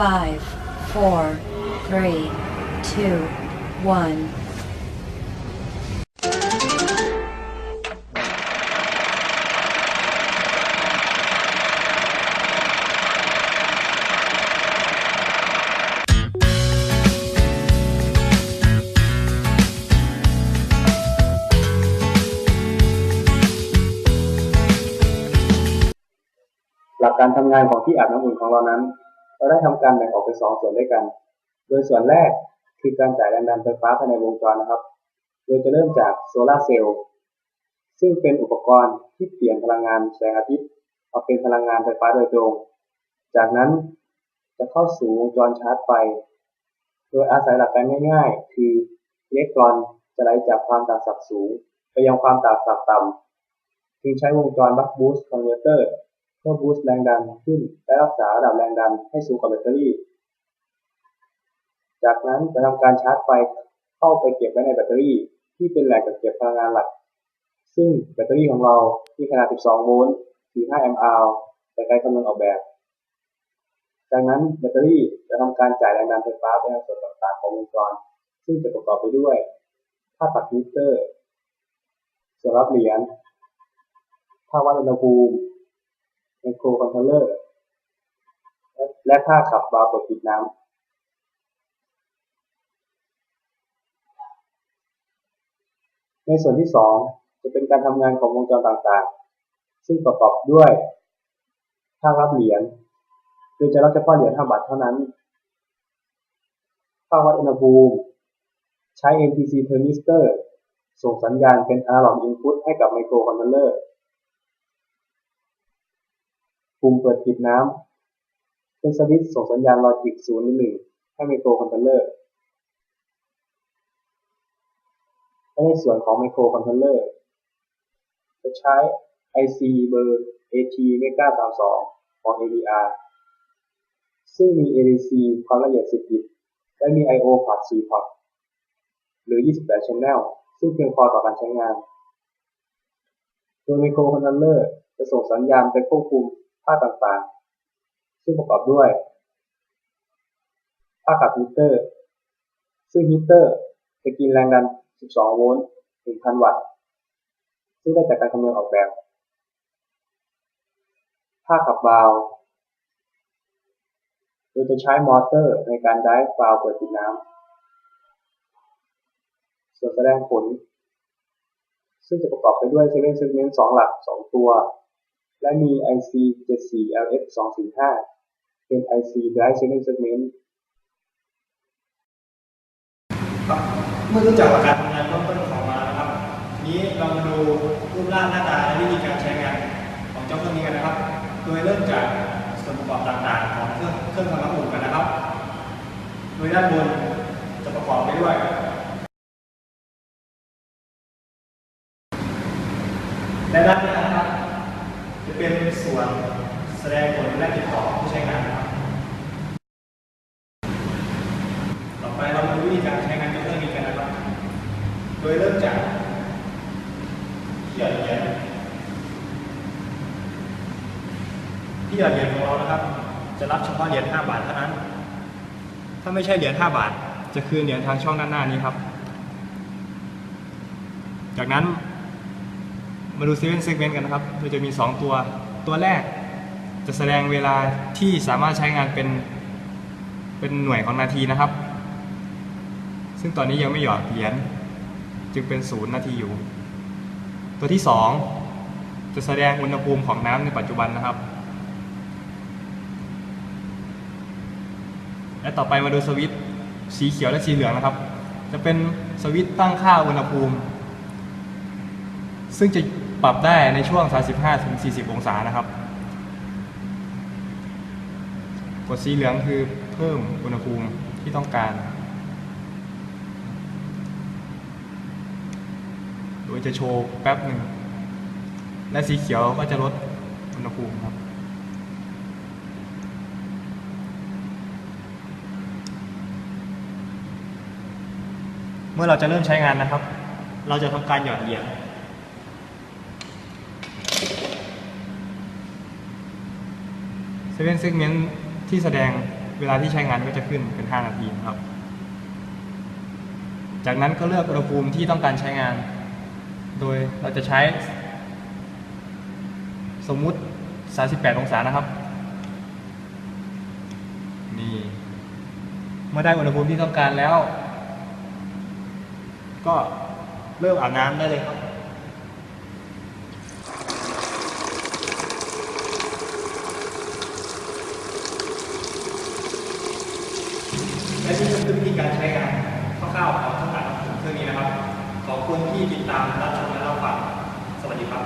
five, four, three, two, one. หลักการทำงานของที่อาบน้ำอุ่นของเรานั้น เราได้ทำการแบ่งออกเป็นสองส่วนด้วยกัน โดยส่วนแรกคือการจ่ายแรงดันไฟฟ้าภายในวงจรนะครับ โดยจะเริ่มจากโซลาร์เซลล์ซึ่งเป็นอุปกรณ์ที่เปลี่ยนพลังงานแสงอาทิตย์มาเป็นพลังงานไฟฟ้าโดยตรง จากนั้นจะเข้าสู่วงจรชาร์จไฟ โดยอาศัยหลักการง่าย ๆ คืออิเล็กตรอนจะไหลจากความต่างศักย์สูง ไปยังความต่างศักย์ต่ำจึงใช้วงจรบัคบูสต์คอนเวอร์เตอร์ เพื่อบูสต์แรงดันขึ้นและรักษาระดับแรงดันให้สูงกว่าแบตเตอรี่ จากนั้นจะทำการชาร์จไฟเข้าไปเก็บไว้ในแบตเตอรี่ ที่เป็นแหล่งกักเก็บพลังงานหลัก ซึ่งแบตเตอรี่ของเรามีขนาด 12 โวลต์ 45 แอมป์อาวแต่การคำนวณออกแบบ จากนั้นแบตเตอรี่จะทำการจ่ายแรงดันไฟฟ้าไปยังส่วนต่างๆของวงจร ซึ่งจะประกอบไปด้วยค่าตัดมิเตอร์ส่วนรับเหรียญค่าวัดอุณหภูมิ ไมโครคอนโทรลเลอร์ และค่าขับวาล์วปิดปิดน้ำในส่วนที่สองจะเป็นการทำงานของวงจรต่างๆ ซึ่งประกอบด้วยค่ารับเหรียญโดยจะรับเฉพาะเหรียญ5บาทเท่านั้นค่าวัดอุณหภูมิ ใช้ NTC thermistor ส่งสัญญาณเป็น analog input ให้กับไมโครคอนโทรลเลอร์ ปุ่มเปิดปิดน้ำเป็นสวิตช์ส่งสัญญาณลอจิก0หรือ1ให้ไมโครคอนโทรลเลอร์และในส่วนของไมโครคอนโทรลเลอร์จะใช้ IC เบอร์ AT Mega 32ของ ADR ซึ่งมี ADC ความละเอียด 10 บิต และมี I/O พอร์ต 4 พอร์ต หรือ 28 Channel ซึ่งเพียงพอต่อการใช้งาน โดยไมโครคอนโทรลเลอร์จะส่งสัญญาณไปควบคุม ค่าต่างๆ ซึ่งประกอบด้วยค่ากับฮีเตอร์ ซึ่งฮีเตอร์จะกินแรงดัน 12 โวลต์ 1,000 วัตต์ ซึ่งได้จากการคำนวณออกแบบค่าขับวาวโดยจะใช้มอเตอร์ในการไดฟ์วาวเปิดปิดน้ำ ส่วนแสดงผล ซึ่งจะประกอบไปด้วย7 segment 2หลัก 2 ตัว และมี IC 74LF 245เป็น IC Drive 7 segment ครับเมื่อรู้จักการทำงานเบื้องต้นของมาแล้วครับ นี้เรามาดูรูปร่างหน้าตาและวิธีการใช้งานของเจ้าเครื่องนี้กันนะครับ โดยเริ่มจากส่วนประกอบต่างๆ ของเครื่องเครื่องทำน้ำอุ่นกันนะครับ โดยด้านบนจะประกอบไปด้วยและด้านหน้าน เป็นส่วนแสดงผลและติดต่อผู้ใช้งานครับต่อไปเรามาดูวิธีการใช้งานเครื่องนี้กันนะครับ โดยเริ่มจากที่หยอดเหรียญที่หยอดเหรียญของเรานะครับ จะรับเฉพาะเหรียญ5บาทเท่านั้น ถ้าไม่ใช่เหรียญ5บาท จะคืนเหรียญทางช่องด้านหน้านี้ครับ จากนั้น มาดูเซเว่นเซกเมนต์กันนะครับโดยจะมี 2 ตัว ตัวแรกจะแสดงเวลาที่สามารถใช้งานเป็น เป็นหน่วยของนาทีนะครับ ซึ่งตอนนี้ยังไม่หยอดเหรียญ จึงเป็นศูนย์นาทีอยู่ ตัวที่ 2 จะแสดงอุณหภูมิของน้ำในปัจจุบันนะครับ และต่อไปมาดูสวิตช์สีเขียวและสีเหลืองนะครับ จะเป็นสวิตช์ตั้งค่าอุณหภูมิ ซึ่งจะ ปรับได้ในช่วง 35-40 องศานะครับ กดสีเหลืองคือเพิ่มอุณหภูมิที่ต้องการ โดยจะโชว์แป๊บหนึ่ง และสีเขียวก็จะลดอุณหภูมิครับเมื่อเราจะเริ่มใช้งานนะครับ เราจะทำการหยอดเหรียญ เซเว่นเซกเมนต์ที่แสดงเวลาที่ใช้งานก็จะขึ้นเป็น 5 นาทีนะครับ จากนั้นก็เลือกอุณหภูมิที่ต้องการใช้งาน โดยเราจะใช้ สมมุติ 38 องศานะครับ นี่ เมื่อได้อุณหภูมิที่ต้องการแล้ว ก็เริ่มอาบน้ำได้เลยครับ และนี่ก็คือวิธีการใช้งานคร่าวๆของเครื่องอัดลำโพงเครื่องนี้นะครับ ขอบคุณที่ติดตามรับชมและรับฟังสวัสดีครับ